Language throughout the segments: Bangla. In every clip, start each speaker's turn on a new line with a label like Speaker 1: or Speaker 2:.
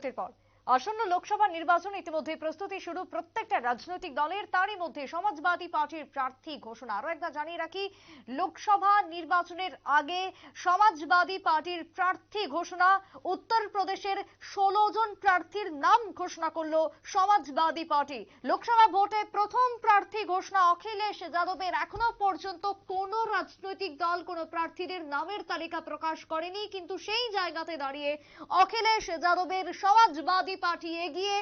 Speaker 1: বিরতির পর আসন্ন লোকসভা নির্বাচন ইতিমধ্যে প্রস্তুতি শুরু প্রত্যেকটা রাজনৈতিক দলের, তারই মধ্যে সমাজবাদী পার্টির প্রার্থী ঘোষণা। আরও একবার জানিয়ে রাখি, লোকসভা নির্বাচনের আগে সমাজবাদী পার্টির প্রার্থী ঘোষণা, উত্তরপ্রদেশের ষোলো জন প্রার্থীর নাম ঘোষণা করল সমাজবাদী পার্টি। লোকসভা ভোটে প্রথম প্রার্থী ঘোষণা অখিলেশ যাদবের। এখনও পর্যন্ত কোন রাজনৈতিক দল, কোন প্রার্থীদের নামের তালিকা প্রকাশ করেনি, কিন্তু সেই জায়গাতে দাঁড়িয়ে অখিলেশ যাদবের সমাজবাদী পার্টি এগিয়ে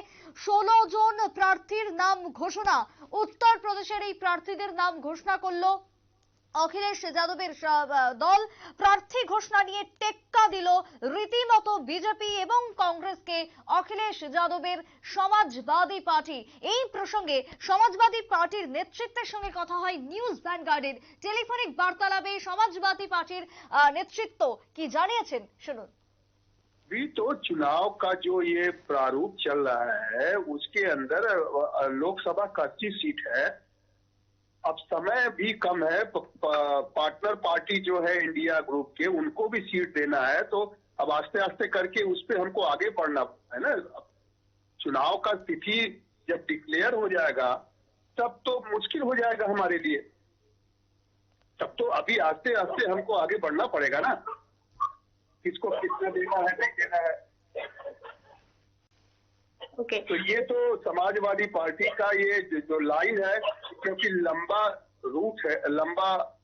Speaker 1: ষোলো জন প্রার্থীর নাম ঘোষণা। উত্তরপ্রদেশের এই প্রার্থীদের নাম ঘোষণা করল অখিলেশ যাদবের দল। প্রার্থী ঘোষণা নিয়ে টেক্কা দিল রীতিমতো বিজেপি এবং কংগ্রেসকে অখিলেশ যাদবের সমাজবাদী পার্টি। এই প্রসঙ্গে সমাজবাদী পার্টির নেতৃত্বের সঙ্গে কথা হয় নিউজ ভ্যানগার্ডের। টেলিফোনিক বার্তালাপে সমাজবাদী পার্টির নেতৃত্ব কি জানিয়েছেন? শুনুন।
Speaker 2: अभी तो चुनाव का जो ये प्रारूप चल रहा है, उसके अंदर लोकसभा का अच्छी सीट है। अब समय भी कम है पार्टनर पार्टी जो है इंडिया ग्रुप के, उनको भी सीट देना है तो अब आस्ते आस्ते करके उस पर हमको आगे बढ़ना है ना। चुनाव का तिथि जब डिक्लेयर हो जाएगा, तब तो मुश्किल हो जाएगा हमारे लिए। तब तो अभी आस्ते आस्ते हमको आगे बढ़ना पड़ेगा ना। किसको कितना देना है नहीं देना है।
Speaker 3: ओके
Speaker 2: तो ये तो समाजवादी पार्टी का ये जो- लाइन है क्योंकि लंबा रूट है लंबा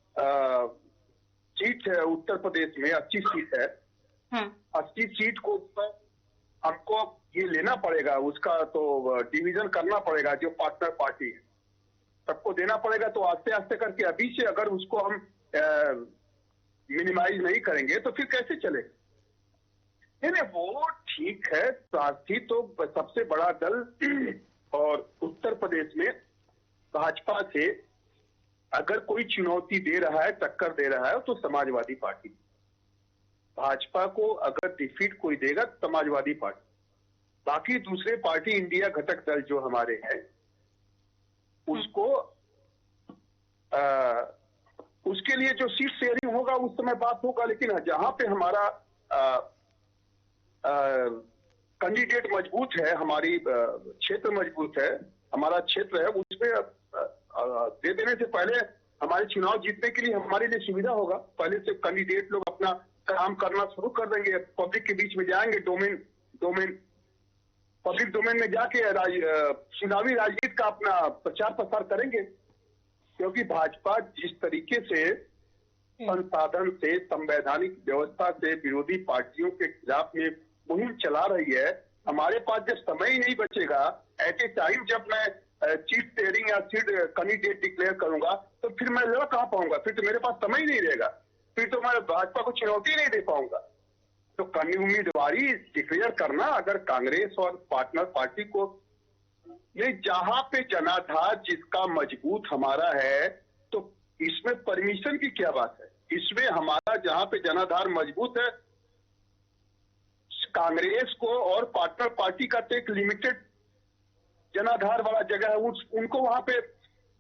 Speaker 2: सीट है उत्तर प्रदेश में अच्छी सीट है।
Speaker 3: हम्म।
Speaker 2: अस्सी सीट को ऊपर हमको ये लेना पड़ेगा उसका तो डिवीज़न करना पड़ेगा जो पार्टनर पार्टी है। सबको देना पड़ेगा तो आस्ते आस्ते करके अभी से अगर उसको हम मिनिमाइज नहीं करेंगे तो फिर कैसे चलेगा नहीं नहीं वो ठीक है प्रार्थी तो सबसे बड़ा दल और उत्तर प्रदेश में भाजपा से अगर कोई चुनौती दे रहा है टक्कर दे रहा है तो समाजवादी पार्टी। भाजपा को अगर डिफीट कोई देगा तो समाजवादी पार्टी। बाकी दूसरे पार्टी इंडिया घटक दल जो हमारे हैं उसको आ, उसके लिए जो सीट शेयरिंग होगा उस समय बात होगा लेकिन जहाँ पे हमारा कैंडिडेट मज़बूत है हमारी क्षेत्र मज़बूत है हमारा क्षेत्र है उसमें दे देने से पहले हमारे चुनाव जीतने के लिए हमारे लिए सुविधा होगा। पहले से कैंडिडेट लोग अपना काम करना शुरू कर देंगे पब्लिक के बीच में जाएँगे डोमेन डोमेन पब्लिक डोमेन में जाके राज, चुनावी राजनीति का अपना प्रचार प्रसार करेंगे। क्योंकि भाजपा जिस तरीके से संसाधन से संवैधानिक व्यवस्था से विरोधी पार्टियों के खिलाफ में मुहिम चला रही है हमारे पास जब समय ही नहीं बचेगा एट ए टाइम जब मैं चीट शेयरिंग या सीट कैंडिडेट डिक्लेयर करूँगा तो फिर मैं लड़ कहाँ पाऊँगा? फिर तो मेरे पास समय ही नहीं रहेगा। फिर तो मैं भाजपा को चुनौती नहीं दे पाऊँगा। तो कन्नी उम्मीदवारी डिक्लेयर करना अगर कांग्रेस और पार्टनर पार्टी को ये जहाँ पे जनाधार जिसका मज़बूत हमारा है तो इसमें परमिशन की क्या बात है? इसमें हमारा जहाँ पे जनाधार मज़बूत है कांग्रेस को और पार्टनर पार्टी का तो एक लिमिटेड जनाधार वाला जगह है उस, उनको वहाँ पे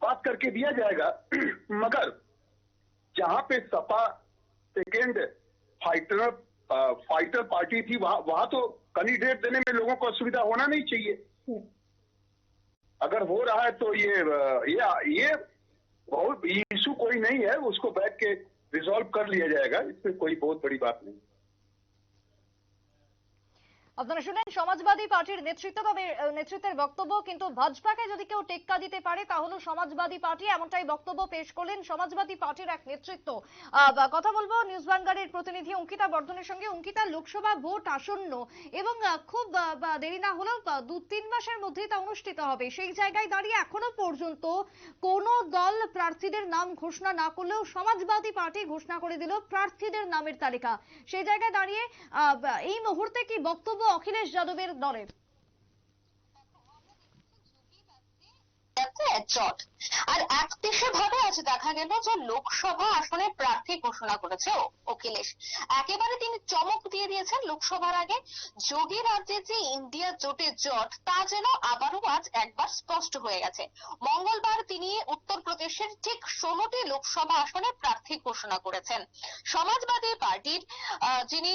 Speaker 2: बात करके दिया जाएगा। मगर जहाँ पे सपा सेकेंड फाइटर आ, फाइटर पार्टी थी वहाँ वहाँ तो कैंडिडेट देने में लोगों को असुविधा होना नहीं चाहिए। अगर हो रहा है तो ये ये ये बहुत इशू कोई नहीं है, उसको बैठ के रिजॉल्व कर लिया जाएगा, इसमें कोई बहुत बड़ी बात नहीं।
Speaker 1: আপনারা শুনলেন সমাজবাদী পার্টির নেতৃত্ব তবে নেতৃত্বের বক্তব্য, কিন্তু ভাজপাকে যদি কেউ টেক্কা দিতে পারে তাহলে সমাজবাদী পার্টি এমনটাই বক্তব্য পেশ করলেন সমাজবাদী পার্টির এক নেতৃত্ব। কথা বলব নিউজ বাংলার প্রতিনিধি অঙ্কিতা বর্ধনের সঙ্গে। অঙ্কিতা, লোকসভা ভোট আসন্ন এবং খুব দেরি না হলেও দু তিন মাসের মধ্যেই তা অনুষ্ঠিত হবে। সেই জায়গায় দাঁড়িয়ে এখনও পর্যন্ত কোন দল প্রার্থীদের নাম ঘোষণা না করলেও সমাজবাদী পার্টি ঘোষণা করে দিল প্রার্থীদের নামের তালিকা। সেই জায়গায় দাঁড়িয়ে এই মুহূর্তে কি বক্তব্য অখিলেশ যাদবের দলের।
Speaker 3: যাচ্ছে জট। আর এক দেশে ভাবে আজ দেখা গেল যে লোকসভা আসনে প্রার্থী ঘোষণা করেছে অখিলেশ। একেবারে তিনি চমক দিয়ে দিয়েছেন লোকসভার আগে। যোগী রাজ্যে যে ইন্ডিয়া জোটে জট, তা যেন আবারও আজ একবার স্পষ্ট হয়ে গেছে। মঙ্গলবার তিনি উত্তরপ্রদেশের ঠিক ষোলোটি লোকসভা আসনে প্রার্থী ঘোষণা করেছেন। সমাজবাদী পার্টির যিনি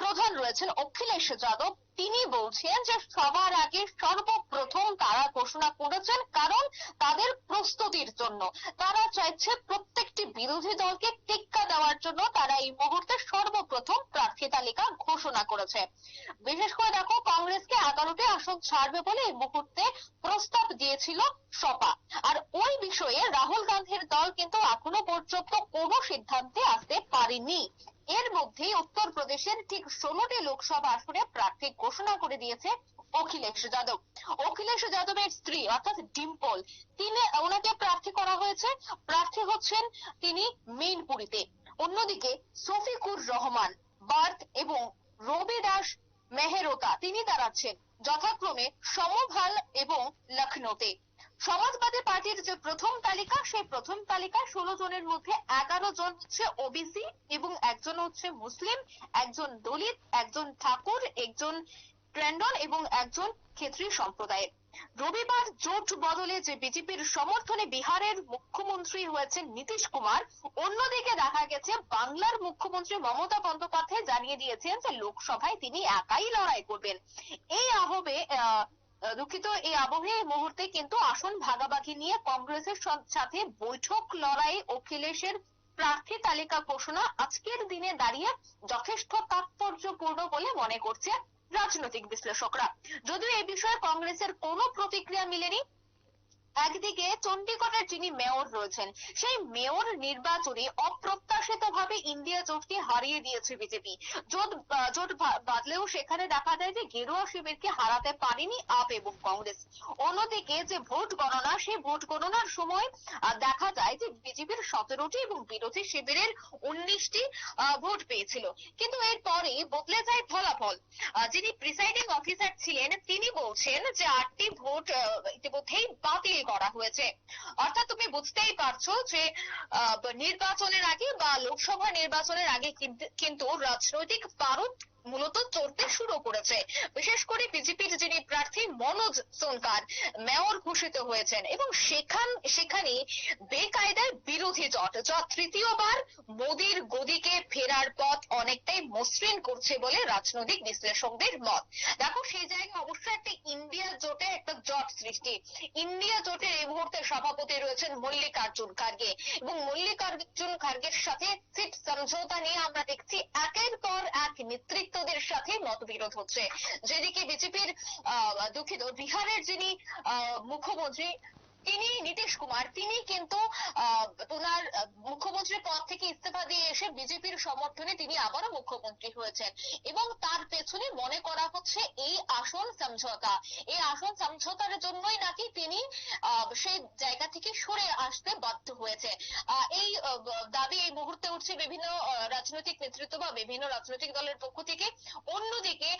Speaker 3: প্রধান রয়েছেন অখিলেশ যাদব তিনি বলছেন যে সবার আগে সর্বপ্রথম তারা ঘোষণা করেছেন কারণ তাদের প্রস্তুতির জন্য। তারা চাইছে প্রত্যেকটি বিরোধী দলকে টেক্কা দেওয়ার জন্য তারা এই মুহূর্তে সর্বপ্রথম প্রার্থী তালিকা ঘোষণা করেছে। বিশেষ করে দেখো, কংগ্রেসকে এগারোটি আসন ছাড়বে বলে এই মুহূর্তে প্রস্তাব দিয়েছিল সপা আর ওই বিষয়ে রাহুল গান্ধীর দল কিন্তু এখনও পর্যন্ত কোনো সিদ্ধান্তে আসতে পারেনি। এর মধ্যেই উত্তরপ্রদেশের ঠিক ষোলোটি লোকসভা আসনে প্রার্থী ঘোষণা করে দিয়েছে অখিলেশ যাদব। অখিলেশ যাদবের স্ত্রী, অর্থাৎ ডিম্পল, তিনি ওনাকে প্রার্থী করা হয়েছে। প্রার্থী হচ্ছেন তিনি মেইনপুরিতে অন্যদিকে শফিকুর রহমান, বার্থ এবং রবি দাস মেহেরোতা, তিনি দাঁড়াচ্ছেন যথাক্রমে সমভাল এবং লখনৌতে। সমাজবাদী পার্টির যে প্রথম তালিকা সেই প্রথম তালিকায় ষোলো জনের মধ্যে এগারো জন হচ্ছে ওবিসি এবং একজন হচ্ছে মুসলিম একজন দলিত একজন ঠাকুর একজন ট্রেন্ডন এবং একজন ক্ষেত্রীয় সম্প্রদায়ের। রবিবার জোট বদলে যে বিজেপির সমর্থনে বিহারের মুখ্যমন্ত্রী হয়েছেন নীতিশ কুমার অন্যদিকে দেখা গেছে বাংলার মুখ্যমন্ত্রী মমতা বন্দ্যোপাধ্যায় জানিয়ে দিয়েছেন যে লোকসভায় তিনি একাই লড়াই করবেন। এই আহবে আহ, দুঃখিত, এই আবহে মুহূর্তে কিন্তু আসন ভাগাভাগি নিয়ে কংগ্রেসের সাথে বৈঠক লড়াই অখিলেশের প্রার্থী তালিকা ঘোষণা আজকের দিনে দাঁড়িয়ে যথেষ্ট তাৎপর্যপূর্ণ বলে মনে করছে রাজনৈতিক বিশ্লেষকরা। যদিও এ বিষয়ে কংগ্রেসের কোনো প্রতিক্রিয়া মিলেনি একদিকে চণ্ডীগড়ের যিনি মেয়র রয়েছেন, সেই মেয়র নির্বাচনে অপ্রত্যাশিতভাবে ইন্ডিয়া জোটকে হারিয়ে দিয়েছে বিজেপি। জোট জোট বাদলেও সেখানে দেখা যায় যে গেরুয়া শিবিরকে হারাতে পারেনি আপ এবং কংগ্রেস। অন্যদিকে যে ভোট গণনা, সেই ভোট গণনার সময় দেখা যায় যে বিজেপির সতেরোটি এবং বিরোধী শিবিরের উনিশটি ভোট পেয়েছিল। কিন্তু এরপরে বদলে যায় ফলাফল। যিনি প্রিসাইডিং অফিসার ছিলেন, তিনি বলছেন যে আটটি ভোট ইতিমধ্যেই বাতিল করা হয়েছে। অর্থাৎ তুমি বুঝতেই পারছ যে নির্বাচনের আগে বা লোকসভা নির্বাচনের আগে কিন্তু- রাজনৈতিক পারদ মূলত চড়তে শুরু করেছে। বিশেষ করে বিজেপির যিনি প্রার্থী মনোজ সোনকার, মেয়র ঘোষিত হয়েছেন এবং সেখান, সেখানে বেকায়দায় বিরোধী জট যা তৃতীয়বার মোদির গদিকে ফেরার পথ অনেকটাই মসৃণ করছে বলে রাজনৈতিক বিশ্লেষকদের মত। দেখো সেই জায়গায় অবশ্যই একটা ইন্ডিয়া জোটে একটা জট সৃষ্টি। ইন্ডিয়া জোটের এই মুহূর্তে সভাপতি রয়েছেন মল্লিকার্জুন খার্গে। এবং মল্লিকার্জুন খার্গের সাথে সিট সমঝোতা নিয়ে আমরা দেখছি একের পর এক নেতৃত্বদের সাথে মতবিরোধ হচ্ছে। যেদিকে বিজেপির আহ দুঃখিত বিহারের যিনি আহ, মুখ্যমন্ত্রী তিনি নীতিশ কুমার। তিনি কিন্তু ওনার আহ, মুখ্যমন্ত্রীর পদ থেকে ইস্তফা দিয়ে এসে বিজেপির সমর্থনে তিনি আবারও মুখ্যমন্ত্রী হয়েছেন। এবং তার পেছনে মনে করা হচ্ছে এই আসন সমঝোতা। এই আসন সমঝোতার জন্যই নাকি তিনি সেই জায়গা থেকে সরে আসতে বাধ্য হয়েছে। এই দাবি এই মুহূর্তে উঠছে বিভিন্ন রাজনৈতিক নেতৃত্ব বা বিভিন্ন রাজনৈতিক দলের পক্ষ থেকে। অন্যদিকে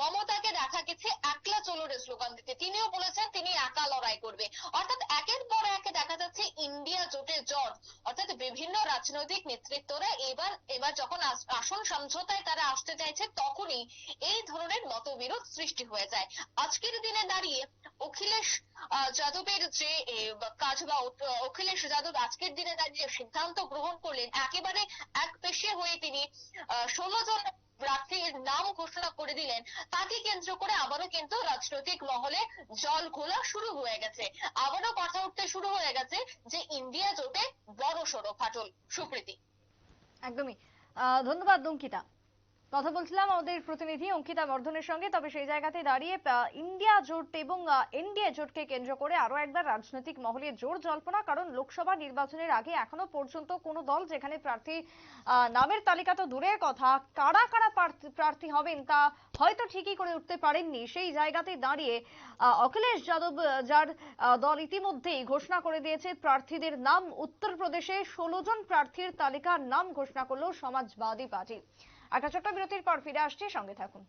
Speaker 3: মমতাকে দেখা গেছে একলা চলোরে স্লোগান দিতে। তিনিও বলেছেন তিনি একা লড়াই করবে। অর্থাৎ একের পর এক দেখা যাচ্ছে ইন্ডিয়া জোটের জট, অর্থাৎ বিভিন্ন রাজনৈতিক নেতৃত্বরা এবার এবার যখন আসন সমঝোতায় তারা আসতে চাইছে, তখনই এই ধরনের মতবিরোধ সৃষ্টি হয়ে যায়। আজকের দিনে দাঁড়িয়ে অখিলেশ যাদবের যে কাজ বা অখিলেশ যাদব আজকের দিনে দাঁড়িয়ে সিদ্ধান্ত গ্রহণ করলেন, একেবারে এক পেশে হয়ে তিনি ষোলো জন প্রার্থীর নাম ঘোষণা করে দিলেন। তাকে কেন্দ্র করে আবারও কিন্তু রাজনৈতিক মহলে জল ঘোলা শুরু হয়ে গেছে। আবারও কথা উঠতে শুরু হয়ে গেছে যে ইন্ডিয়া জোটে বড় সড়ো ফাটল। সুপ্রীতি।
Speaker 1: একদমই। ধন্যবাদ অঙ্কিতা কথা বলছিলাম আমাদের প্রতিনিধি অঙ্কিতা বর্ধনের সঙ্গে। তবে সেই জায়গাতে দাঁড়িয়ে ইন্ডিয়া জোট এবং এনডিএ জোটকে কেন্দ্র করে আরও একবার রাজনৈতিক মহলে জোর জল্পনা, কারণ লোকসভা নির্বাচনের আগে এখনও পর্যন্ত কোনো দল যেখানে প্রার্থী নামের তালিকা তো দূরের কথা, কারা কারা প্রার্থী- হবেন তা হয়তো ঠিকই করে উঠতে পারেননি। সেই জায়গাতে দাঁড়িয়ে অখিলেশ যাদব যার দল ইতিমধ্যেই ঘোষণা করে দিয়েছে প্রার্থীদের নাম। উত্তরপ্রদেশে ষোলো জন প্রার্থীর তালিকার নাম ঘোষণা করল সমাজবাদী পার্টি। একটা ছোট্ট বিরতির পর ফিরে আসছি সঙ্গে থাকুন।